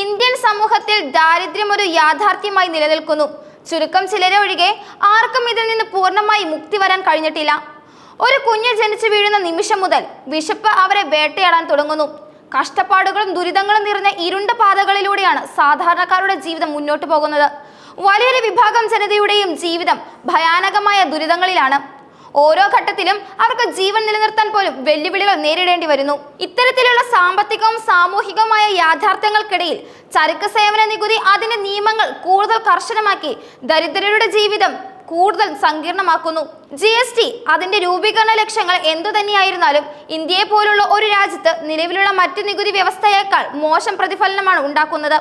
Indian സമൂഹത്തിൽ ദാരിദ്ര്യം ഒരു യാഥാർത്ഥ്യമായി നിലനിൽക്കുന്നു. ചുരുക്കം ചിലരെ ഒഴികെ ആർക്കും ഇതിൽ നിന്ന് പൂർണമായി മുക്തി വരാൻ കഴിഞ്ഞിട്ടില്ല. ഒരു കുഞ്ഞ് ജനിച്ചു വീഴുന്ന നിമിഷം മുതൽ വിശപ്പ് അവരെ വേട്ടയാടാൻ തുടങ്ങുന്നു. കഷ്ടപ്പാടുകളും ദുരിതങ്ങളും നിറഞ്ഞ ഇരുണ്ട പാതകളിലൂടെയാണ് സാധാരണക്കാരുടെ ജീവിതം മുന്നോട്ട് പോകുന്നത്. വലിയൊരു വിഭാഗം ജനതയുടെയും ജീവിതം ഭയാനകമായ ദുരിതങ്ങളിലാണ്. ഓരോ ഘട്ടത്തിലും അവർക്ക് ജീവൻ നിലനിർത്താൻ പോലും വെല്ലുവിളികൾ നേരിടേണ്ടി വരുന്നു. ഇത്തരത്തിലുള്ള സാമ്പത്തികവും സാമൂഹികവുമായ യാഥാർത്ഥ്യങ്ങൾക്കിടയിൽ ചരക്ക് സേവന നികുതി അതിന്റെ നിയമങ്ങൾ കൂടുതൽ കർശനമാക്കി ദരിദ്രരുടെ ജീവിതം കൂടുതൽ സങ്കീർണമാക്കുന്നു. ജി എസ് ടി അതിന്റെ രൂപീകരണ ലക്ഷ്യങ്ങൾ എന്തു തന്നെയായിരുന്നാലും ഇന്ത്യയെ പോലുള്ള ഒരു രാജ്യത്ത് നിലവിലുള്ള മറ്റു നികുതി വ്യവസ്ഥയേക്കാൾ മോശം പ്രതിഫലനമാണ് ഉണ്ടാക്കുന്നത്.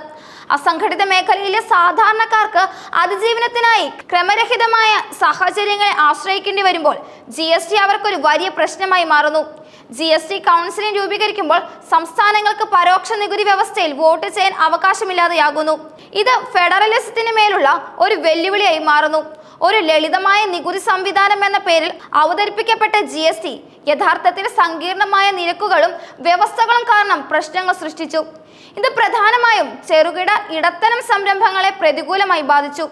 അസംഘടിത മേഖലയിലെ സാധാരണക്കാർക്ക് അതിജീവനത്തിനായി ക്രമരഹിതമായ സാഹചര്യങ്ങളെ ആശ്രയിക്കേണ്ടി വരുമ്പോൾ ജി എസ് ടി അവർക്കൊരു വലിയ പ്രശ്നമായി മാറുന്നു. ജി എസ് ടി കൗൺസിലിംഗ് രൂപീകരിക്കുമ്പോൾ സംസ്ഥാനങ്ങൾക്ക് പരോക്ഷ നികുതി വ്യവസ്ഥയിൽ വോട്ട് ചെയ്യാൻ അവകാശമില്ലാതെയാകുന്നു. ഇത് ഫെഡറലിസത്തിന് മേലുള്ള ഒരു വെല്ലുവിളിയായി മാറുന്നു. ഒരു ലളിതമായ നികുതി സംവിധാനം എന്ന പേരിൽ അവതരിപ്പിക്കപ്പെട്ട ജി എസ് ടി യഥാർത്ഥത്തിൽ സങ്കീർണമായ നിരക്കുകളും വ്യവസ്ഥകളും കാരണം പ്രശ്നങ്ങൾ സൃഷ്ടിച്ചു. ഇത് പ്രധാനമായും ചെറുകിട ഇടത്തരം സംരംഭങ്ങളെ പ്രതികൂലമായി ബാധിച്ചു.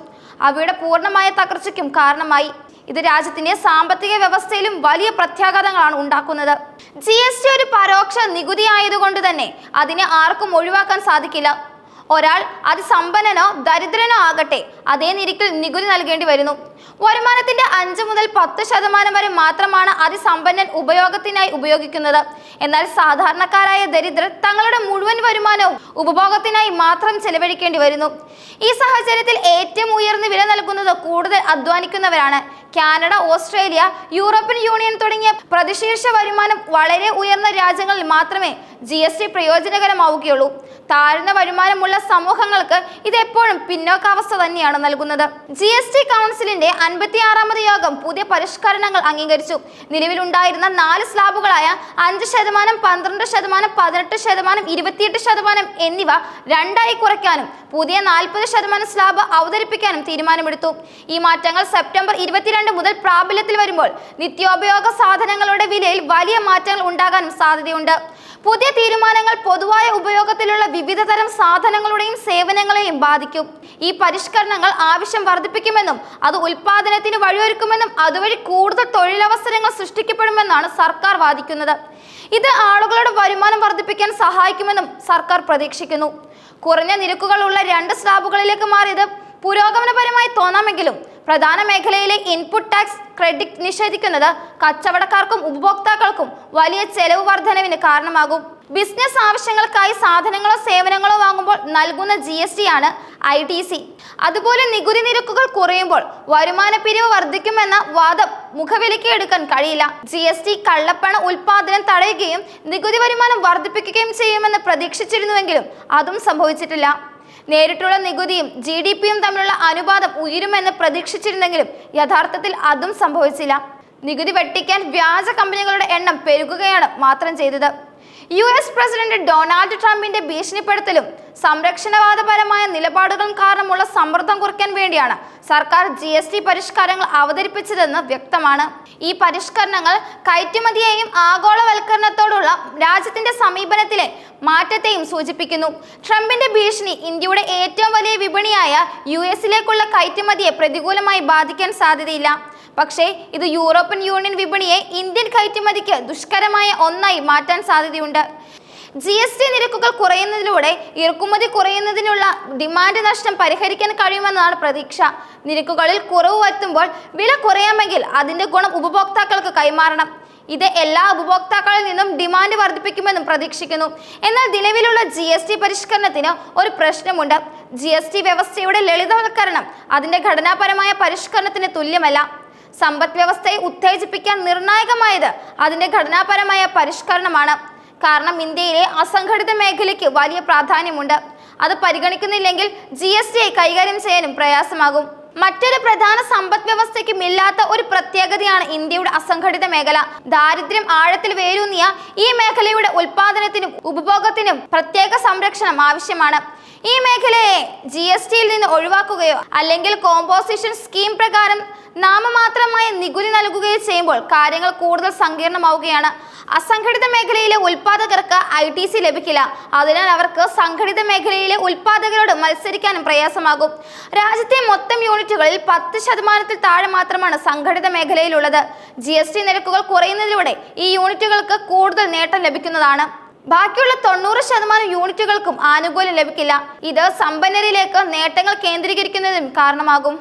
അവയുടെ പൂർണമായ തകർച്ചയ്ക്കും കാരണമായി. ഇത് രാജ്യത്തിന്റെ സാമ്പത്തിക വ്യവസ്ഥയിലും വലിയ പ്രത്യാഘാതങ്ങളാണ് ഉണ്ടാക്കുന്നത്. ജി ഒരു പരോക്ഷ നികുതി ആയതുകൊണ്ട് തന്നെ അതിനെ ആർക്കും ഒഴിവാക്കാൻ സാധിക്കില്ല. ഒരാൾ അതിസമ്പന്നനോ ദരിദ്രനോ ആകട്ടെ അതേ നിരക്കിൽ നികുതി നൽകേണ്ടി വരുന്നു. വരുമാനത്തിന്റെ അഞ്ച് മുതൽ പത്ത് ശതമാനം വരെ മാത്രമാണ് അതിസമ്പന്നൻ ഉപയോഗത്തിനായി ഉപയോഗിക്കുന്നത്. എന്നാൽ സാധാരണക്കാരായ ദരിദ്രർ തങ്ങളുടെ മുഴുവൻ വരുമാനവും ഉപഭോഗത്തിനായി മാത്രം ചെലവഴിക്കേണ്ടി വരുന്നു. ഈ സാഹചര്യത്തിൽ ഏറ്റവും ഉയർന്ന വില നൽകുന്നത് കൂടുതൽ അധ്വാനിക്കുന്നവരാണ്. കാനഡ ഓസ്ട്രേലിയ യൂറോപ്യൻ യൂണിയൻ തുടങ്ങിയ പ്രതിശീർഷ വരുമാനം വളരെ ഉയർന്ന രാജ്യങ്ങളിൽ മാത്രമേ ജി എസ് ടി പ്രയോജനകരമാവുകയുള്ളൂ. താഴ്ന്ന വരുമാനമുള്ള സമൂഹങ്ങൾക്ക് ഇത് എപ്പോഴും പിന്നോക്കാവസ്ഥ തന്നെയാണ് നൽകുന്നത്. ജി എസ് ടി കൗൺസിലിന്റെ അൻപത്തി ആറാമത് യോഗം പുതിയ പരിഷ്കരണങ്ങൾ അംഗീകരിച്ചു. നിലവിലുണ്ടായിരുന്ന നാല് സ്ലാബുകളായ അഞ്ച് ശതമാനം പന്ത്രണ്ട് ശതമാനം പതിനെട്ട് ശതമാനം ഇരുപത്തിയെട്ട് ശതമാനം എന്നിവ രണ്ടായി കുറയ്ക്കാനും പുതിയ നാൽപ്പത് ശതമാനം സ്ലാബ് അവതരിപ്പിക്കാനും തീരുമാനമെടുത്തു. ഈ മാറ്റങ്ങൾ സെപ്റ്റംബർ ഇരുപത്തിരണ്ട് മുതൽ പ്രാബല്യത്തിൽ വരുമ്പോൾ നിത്യോപയോഗ സാധനങ്ങളുടെ വിലയിൽ വലിയ മാറ്റങ്ങൾ ഉണ്ടാകാനും സാധ്യതയുണ്ട്. പുതിയ തീരുമാനങ്ങൾ പൊതുവായ ഉപയോഗത്തിലുള്ള വിവിധ തരം സാധനങ്ങളുടെയും സേവനങ്ങളെയും ബാധിക്കും. ഈ പരിഷ്കരണങ്ങൾ ആവശ്യം വർദ്ധിപ്പിക്കുമെന്നും അത് ഉൽപാദനത്തിന് വഴിയൊരുക്കുമെന്നും അതുവഴി കൂടുതൽ തൊഴിലവസരങ്ങൾ സൃഷ്ടിക്കപ്പെടുമെന്നാണ് സർക്കാർ വാദിക്കുന്നത്. ഇത് ആളുകളുടെ വരുമാനം വർദ്ധിപ്പിക്കാൻ സഹായിക്കുമെന്നും സർക്കാർ പ്രതീക്ഷിക്കുന്നു. കുറഞ്ഞ നിരക്കുകളുള്ള രണ്ട് സ്ലാബുകളിലേക്ക് മാറിയത് പുരോഗമനപരമായി തോന്നാമെങ്കിലും പ്രധാന മേഖലയിലെ ഇൻപുട്ട് ടാക്സ് ക്രെഡിറ്റ് നിഷേധിക്കുന്നത് കച്ചവടക്കാർക്കും ഉപഭോക്താക്കൾക്കും വലിയ ചെലവ് വർധനവിന് കാരണമാകും. ബിസിനസ് ആവശ്യങ്ങൾക്കായി സാധനങ്ങളോ സേവനങ്ങളോ വാങ്ങുമ്പോൾ നൽകുന്ന ജി എസ് ടി ആണ് ഐ ടി സി അതുപോലെ നികുതി നിരക്കുകൾ കുറയുമ്പോൾ വരുമാന പിരിവ് വർദ്ധിക്കുമെന്ന വാദം മുഖവിലയ്ക്ക് എടുക്കാൻ കഴിയില്ല. ജി എസ് ടി കള്ളപ്പണ ഉൽപാദനം തടയുകയും നികുതി വരുമാനം വർദ്ധിപ്പിക്കുകയും ചെയ്യുമെന്ന് പ്രതീക്ഷിച്ചിരുന്നുവെങ്കിലും അതും സംഭവിച്ചിട്ടില്ല. നേരിട്ടുള്ള നികുതിയും ജി ഡി പിയും തമ്മിലുള്ള അനുപാതം ഉയരുമെന്ന് പ്രതീക്ഷിച്ചിരുന്നെങ്കിലും യഥാർത്ഥത്തിൽ അതും സംഭവിച്ചില്ല. നികുതി വെട്ടിക്കാൻ വ്യാജ കമ്പനികളുടെ എണ്ണം പെരുകുകയാണ് മാത്രം ചെയ്തത്. യു എസ് പ്രസിഡന്റ് ഡൊണാൾഡ് ട്രംപിന്റെ ഭീഷണിപ്പെടുത്തലും സംരക്ഷണവാദപരമായ നിലപാടുകളും കാരണമുള്ള സമ്മർദ്ദം കുറയ്ക്കാൻ വേണ്ടിയാണ് സർക്കാർ ജി എസ് ടി പരിഷ്കാരങ്ങൾ അവതരിപ്പിച്ചതെന്ന് വ്യക്തമാണ്. ഈ പരിഷ്കരണങ്ങൾ കയറ്റുമതിയെയും ആഗോളവൽക്കരണത്തോടുള്ള രാജ്യത്തിന്റെ സമീപനത്തിലെ മാറ്റത്തെയും സൂചിപ്പിക്കുന്നു. ട്രംപിന്റെ ഭീഷണി ഇന്ത്യയുടെ ഏറ്റവും വലിയ വിപണിയായ യു എസിലേക്കുള്ള കയറ്റുമതിയെ പ്രതികൂലമായി ബാധിക്കാൻ സാധ്യതയില്ല. പക്ഷേ ഇത് യൂറോപ്യൻ യൂണിയൻ വിപണിയെ ഇന്ത്യൻ കയറ്റുമതിക്ക് ദുഷ്കരമായ ഒന്നായി മാറ്റാൻ സാധ്യതയുണ്ട്. ജി എസ് ടി നിരക്കുകൾ കുറയുന്നതിലൂടെ ഇറക്കുമതി കുറയുന്നതിനുള്ള ഡിമാൻഡ് നഷ്ടം പരിഹരിക്കാൻ കഴിയുമെന്നാണ് പ്രതീക്ഷ. നിരക്കുകളിൽ കുറവ് വരുത്തുമ്പോൾ വില കുറയാമെങ്കിൽ അതിന്റെ ഗുണം ഉപഭോക്താക്കൾക്ക് കൈമാറണം. ഇത് എല്ലാ ഉപഭോക്താക്കളിൽ നിന്നും ഡിമാൻഡ് വർദ്ധിപ്പിക്കുമെന്നും പ്രതീക്ഷിക്കുന്നു. എന്നാൽ നിലവിലുള്ള ജി എസ് ടി പരിഷ്കരണത്തിന് ഒരു പ്രശ്നമുണ്ട്. ജി എസ് ടി വ്യവസ്ഥയുടെ ലളിതവൽക്കരണം അതിന്റെ ഘടനാപരമായ പരിഷ്കരണത്തിന് തുല്യമല്ല. സമ്പദ് വ്യവസ്ഥയെ ഉത്തേജിപ്പിക്കാൻ നിർണായകമായത് അതിന്റെ ഘടനാപരമായ പരിഷ്കരണമാണ്. കാരണം ഇന്ത്യയിലെ അസംഘടിത മേഖലയ്ക്ക് വലിയ പ്രാധാന്യമുണ്ട്. അത് പരിഗണിക്കുന്നില്ലെങ്കിൽ ജി കൈകാര്യം ചെയ്യാനും പ്രയാസമാകും. മറ്റൊരു പ്രധാന സമ്പദ് വ്യവസ്ഥയ്ക്കും ഇല്ലാത്ത ഒരു പ്രത്യേകതയാണ് ഇന്ത്യയുടെ അസംഘടിത മേഖല. ദാരിദ്ര്യം ആഴത്തിൽ വേരൂന്നിയ ഈ മേഖലയുടെ ഉൽപാദനത്തിനും ഉപഭോഗത്തിനും പ്രത്യേക സംരക്ഷണം ആവശ്യമാണ്. ഈ മേഖലയെ ജി എസ് ടിയിൽ നിന്ന് ഒഴിവാക്കുകയോ അല്ലെങ്കിൽ കോമ്പോസിഷൻ സ്കീം പ്രകാരം നാമമാത്രമായ നികുതി നൽകുകയോ ചെയ്യുമ്പോൾ കാര്യങ്ങൾ കൂടുതൽ സങ്കീർണമാവുകയാണ്. അസംഘടിത മേഖലയിലെ ഉൽപാദകർക്ക് ഐ ടി സി ലഭിക്കില്ല. അതിനാൽ അവർക്ക് സംഘടിത മേഖലയിലെ ഉൽപാദകരോട് മത്സരിക്കാനും പ്രയാസമാകും. രാജ്യത്തെ മൊത്തം യൂണിറ്റുകളിൽ പത്ത് ശതമാനത്തിൽ താഴെ മാത്രമാണ് സംഘടിത മേഖലയിലുള്ളത്. ജി എസ് ടി നിരക്കുകൾ കുറയുന്നതിലൂടെ ഈ യൂണിറ്റുകൾക്ക് കൂടുതൽ നേട്ടം ലഭിക്കുന്നതാണ്. ബാക്കിയുള്ള തൊണ്ണൂറ് ശതമാനം യൂണിറ്റുകൾക്കും ആനുകൂല്യം ലഭിക്കില്ല. ഇത് സമ്പന്നരിലേക്ക് നേട്ടങ്ങൾ കേന്ദ്രീകരിക്കുന്നതിനും കാരണമാകും.